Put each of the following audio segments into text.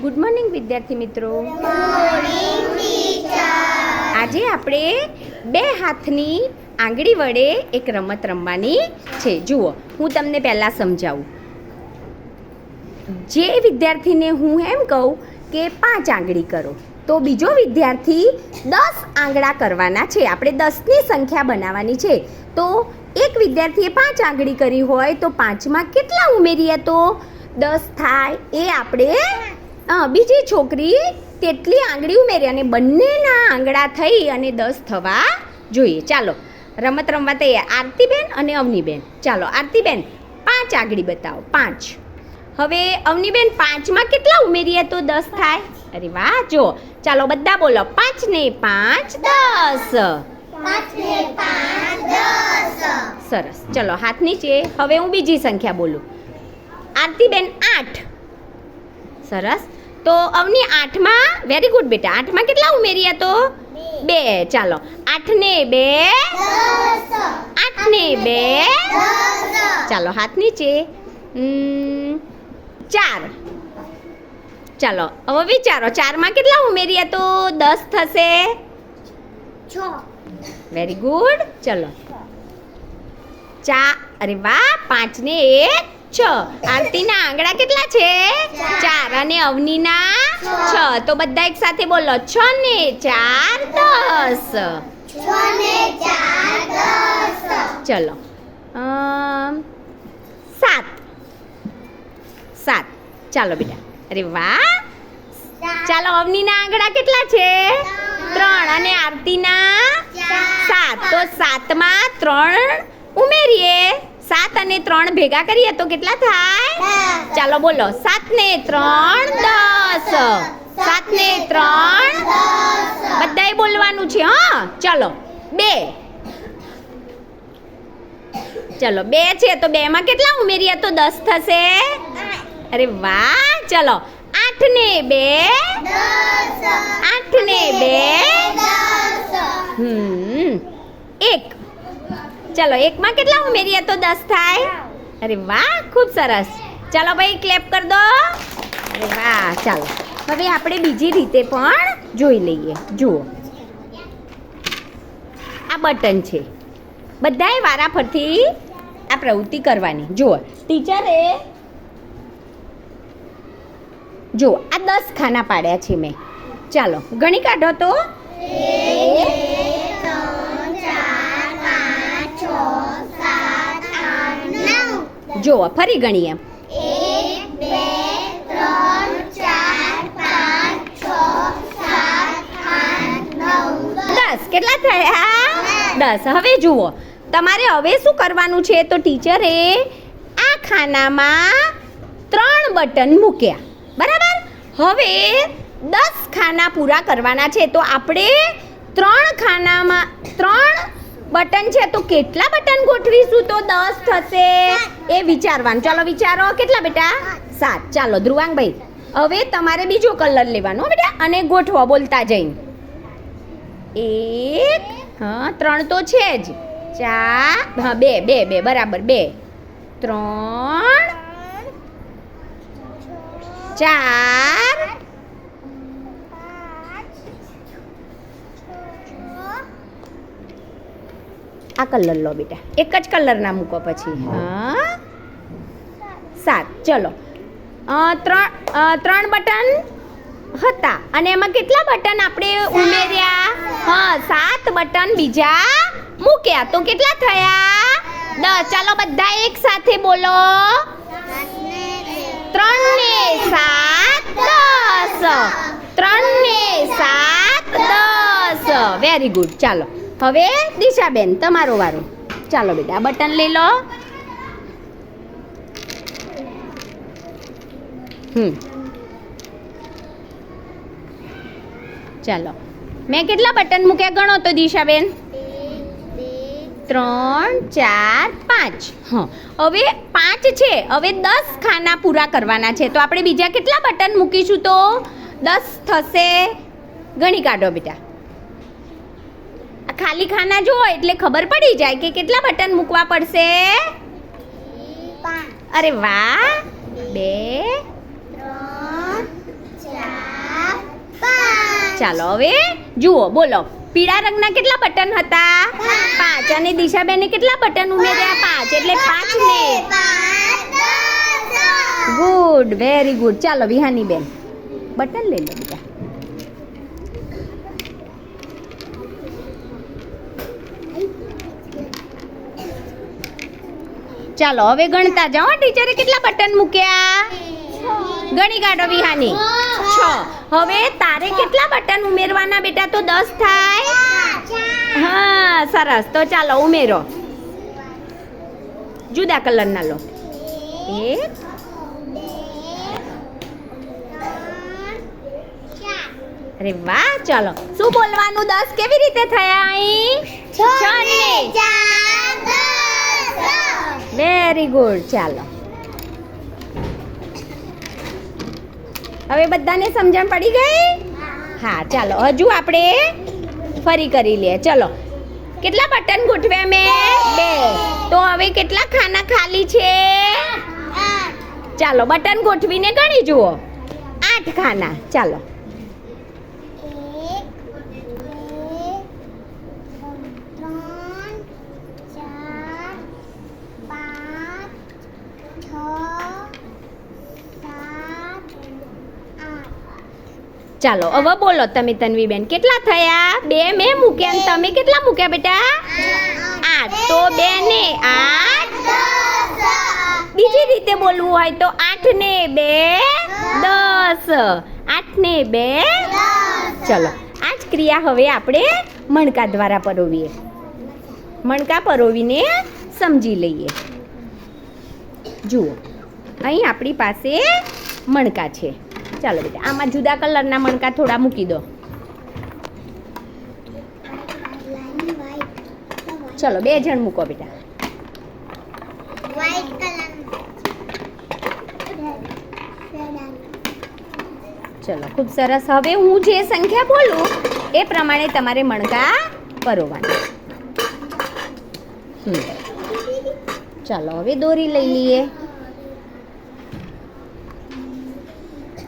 Good morning વિદ્યાર્થી મિત્રો. આજે આપણે બે હાથની આંગળી વડે એક રમત રમવાની છે. જુઓ હું તમને પહેલાં સમજાવું. જે વિદ્યાર્થીને હું એમ કહું કે પાંચ આંગળી કરો તો બીજો વિદ્યાર્થી દસ આંગળા કરવાના છે. આપણે દસની સંખ્યા બનાવવાની છે. તો એક વિદ્યાર્થીએ પાંચ આંગળી કરી હોય તો પાંચમાં કેટલા ઉમેરીએ? તો દસ થાય એ આપણે બીજી છોકરી તેટલી આંગળી ઉમેરી અને બંનેના આંગળા થઈ અને દસ થવા જોઈએ. ચાલો રમત રમવા તૈયાર. આરતીબેન અને અવનીબેન. ચાલો આરતીબેન પાંચ આંગળી બતાવો. પાંચ. હવે અવનીબેન પાંચમાં કેટલા ઉમેરીએ તો દસ થાય? અરે વાહ જો. ચાલો બધા બોલો. પાંચ ને પાંચ દસ. સરસ. ચલો હાથ નીચે. હવે હું બીજી સંખ્યા બોલું. આરતીબેન આઠ. સરસ. તો અવની આઠમાં વેરી ગુડ બેટા. આઠમાં કેટલા ઉમેરીએ તો? બે. ચાલો. આઠ ને બે આઠ ને બે. ચાલો હાથ નીચે. ચાર. ચાલો હવે વિચારો ચારમાં કેટલા ઉમેરીએ તો? દસ થશે? વેરી ગુડ ચલો. ચા અરે વાહ પાંચ ને એક. છ. આરતીના આંગળા કેટલા છે? ચાર અને અવનીના છ. તો બધા એક સાથે બોલો, છ ને ચાર દસ. ચલો. સાત. સાત. ચાલો બેટા. અરે વાહ. ચાલો, અવનીના આંગળા કેટલા છે? ત્રણ અને આરતીના સાત. તો સાતમાં ત્રણ ઉમેરીએ. સાત અને ત્રણ ભેગા કરીએ તો કેટલા થાય? ચાલો બોલો. સાત ને ત્રણ દસ. સાત ને ત્રણ બધાએ બોલવાનું છે હા? ચલો. બે. ચલો બે છે તો બે માં કેટલા ઉમેરીએ? તો દસ થશે. અરે વાહ! ચલો. આઠ ને બે. આઠ ને બે. હમ. એક. ચલો એકમાં કેટલા ઉમેરીએ તો દસ થાય? અરે વાહ ખૂબ સરસ. ચાલો ભાઈ ક્લેપ કર દો. અરે વાહ ચાલો. હવે આપણે બીજી રીતે પણ જોઈ લઈએ. જુઓ. આ બટન છે. બધાએ વારા ફરતી આ પ્રવૃત્તિ કરવાની. જુઓ ટીચરે જુઓ આ દસ ખાના પાડ્યા છે મેં. ચાલો ગણી કાઢો તો? જુઓ, ફરી ગણીએ. દસ, કેટલા થયા? દસ. હવે જુઓ, તમારે હવે શું કરવાનું છે? તો ટીચરે આ ખાનામાં ત્રણ બટન મૂક્યા. બરાબર? હવે દસ ખાના પૂરા કરવાના છે. તો આપણે ત્રણ ખાનામાં ત્રણ બટન છે તો કેટલા બટન ગોઠવીશું તો દસ થશે? એ વિચારવાનું. ચાલો વિચારો કેટલા બેટા? સાત. ચાલો ધ્રુવાંગભાઈ હવે તમારે બીજો કલર લેવાનો બેટા અને ગોઠવો બોલતા જઈને. એક હા ત્રણ તો છે જ. ચાર હા બે બે બે બરાબર બે. ત્રણ ચાર આ કલર લો બેટા. એક જ કલરના મૂકો પછી. હા? સાત. ચલો. ત્રણ ત્રણ બટન હતા. અને એમાં કેટલા બટન આપણે ઉમેર્યા? હા, સાત બટન બીજા મૂક્યા. તો કેટલા થયા? દસ. ચાલો બધા એક સાથે બોલો. ત્રણ ને સાત, દસ. ત્રણ ને સાત, દસ. વેરી ગુડ ચાલો. હવે દિશાબેન, તમારો વારો. ચાલો બેટા બટન લઈ લો. હમ. ચાલો. મેં કેટલા બટન મૂક્યા ગણો તો, દિશાબેન? ત્રણ, ચાર, પાંચ. હા. હવે પાંચ છે. હવે દસ ખાના પૂરા કરવાના છે. તો આપણે બીજા કેટલા બટન મૂકીશું તો? દસ થશે. ગણી કાઢો બેટા. ખાલી ખાના જુઓ એટલે ખબર પડી જાય કે કેટલા બટન મૂકવા પડશે? અરે વાહ. બે ચાલો હવે જુઓ બોલો. પીળા રંગના કેટલા બટન હતા? પાંચ. અને દિશાબેને કેટલા બટન ઉમેર્યા? પાંચ. એટલે પાંચ ને ગુડ વેરી ગુડ. ચાલો વિહાની બેન બટન લઈ લો બીજા ચાલો હવે ગણતા જાઓ ટીચરે કેટલા બટન મૂક્યા? ગણી કાઢો વિહાની. છ. હવે તારે કેટલા બટન ઉમેરવાના બેટા? તો દસ થાય. હા સરસ. તો ચાલો ઉમેરો. જુદા કલરના લો. એક અરે વાહ ચાલો. શું બોલવાનું? દસ કેવી રીતે થયા અહીં? વેરી ગુડ ચાલો. હવે બધાને સમજણ પડી ગઈ? હા, ચાલો, હજુ આપણે ફરી કરી લઈએ. ચલો, કેટલા બટન ગોઠવ્યા મેં? બે. તો હવે કેટલા ખાના ખાલી છે? ચાલો, બટન ગોઠવીને ગણી જુઓ. આઠ ખાના. ચાલો. ચાલો, હવે બોલો તમે તન્વીબેન, કેટલા થયા? બે મેં મૂક્યા ને તમે કેટલા મૂક્યા બેટા? આઠ. તો બે ને આઠ. બીજી રીતે બોલવું હોય તો આઠ ને બે દસ. આઠ ને બે ચલો આ જ ક્રિયા હવે આપણે મણકા દ્વારા પરોવીએ. મણકા પરોવીને સમજી લઈએ. જુઓ, અહીં આપણી પાસે મણકા છે. ચાલો બેટા આમાં જુદા કલરના મણકા થોડા મૂકી દો. ચલો બે જણ મૂકો બેટા. ચલો ખૂબ સરસ. હવે હું જે સંખ્યા બોલું એ પ્રમાણે તમારે મણકા પરોવાના. ચાલો હવે દોરી લઈ લઈએ.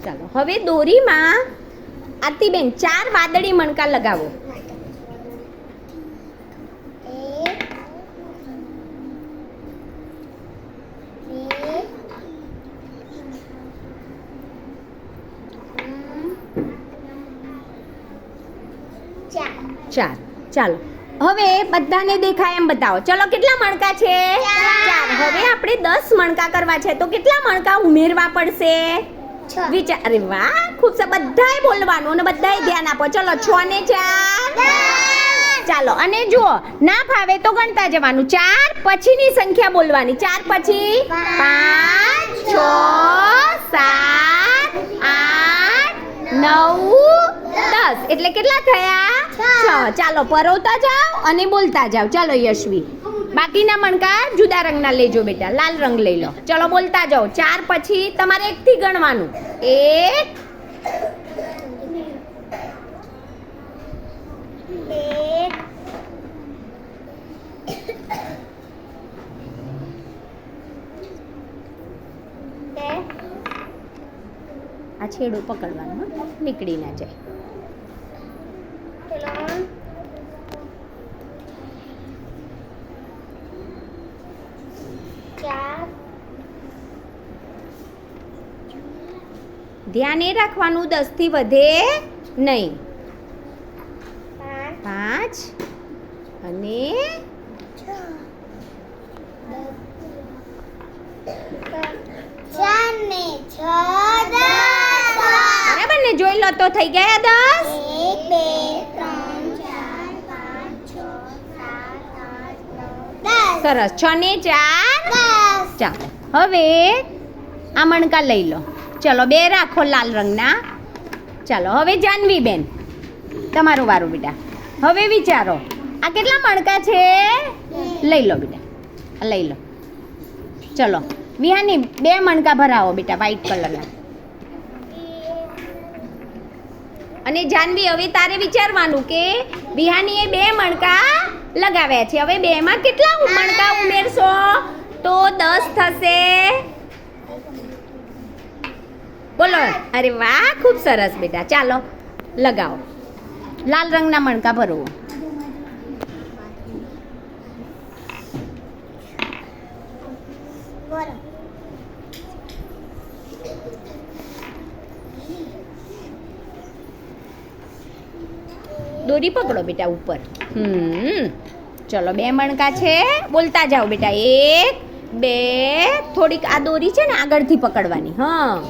ચાલો હવે દોરીમાં આરતીબેન ચાર વાદળી મણકા લગાવો. ચાર ચાલો. હવે બધાને દેખાય એમ બતાવો. ચલો કેટલા મણકા છે? ચાર. હવે આપણે દસ મણકા કરવા છે. તો કેટલા મણકા ઉમેરવા પડશે? વિચાર અરે વાહ ખૂબ સરસ બધાએ બોલવાનું અને બધાએ ધ્યાન આપો. ચલો છ ને ચાર? ચાલો અને જુઓ ના ફાવે તો ગણતા જવાનું. ચાર પછીની સંખ્યા બોલવાની. ચાર પછી પાંચ છ સાત આઠ નવ દસ. એટલે કેટલા થયા? છ. ચાલો પરોવતા જાઓ અને બોલતા જાઓ. ચાલો યશવી. બાકીના મણકા જુદા રંગના લેજો બેટા લાલ રંગ લઈ લો. ચલો બોલતા જાઓ. ચાર પછી તમારે એકથી ગણવાનું. એક આ છેડો પકડવાનો નીકળી ના જાય ત્રણ ચાર ધ્યાન એ રાખવાનું દસથી વધે નહીં. પાંચ. અને બરાબર ને? જોઈ લો તો થઈ ગયા દસ? સરસ. છ ને ચાર? ચાલો. હવે આ મણકા લઈ લો. ચલો, બે રાખો લાલ રંગના. ચાલો, હવે જાનવી બેન તમારું વારું બેટા. હવે વિચારો, આ કેટલા મણકા છે? લઈ લો બેટા લઈ લો. ચલો, વિહાની બે મણકા ભરાવો બેટા વ્હાઈટ કલરના અને જાનવી, હવે તારે વિચારવાનું કે વિહાનીએ બે મણકા લગાવ્યા છે. હવે બેમાં કેટલા મણકા ઉમેરશો? તો દસ થશે. અરે વાહ, ખૂબ સરસ બેટા. ચાલો, લગાવો. લાલ રંગના મણકા ભરવો. દોરી પકડો બેટા ઉપર. હમ. ચલો, બે મણકા છે. બોલતા જાઓ બેટા. એક, બે, થોડીક આ દોરી છે ને આગળથી પકડવાની. હા.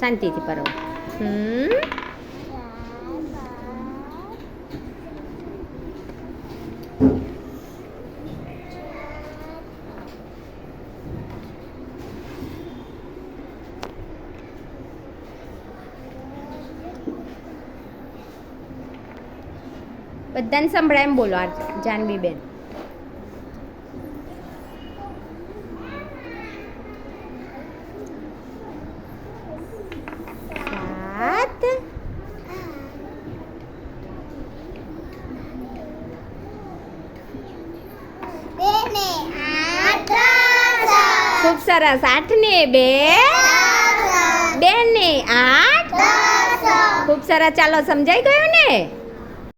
શાંતિથી પરો હમ બધાને સંભળાય એમ બોલો આ જાનવી બેન સાત બે ને આઠ દસ ખૂબ સરસ. આઠ ને બે. બે ને આઠ. ખૂબ સરસ. ચાલો સમજાઈ ગયું ને?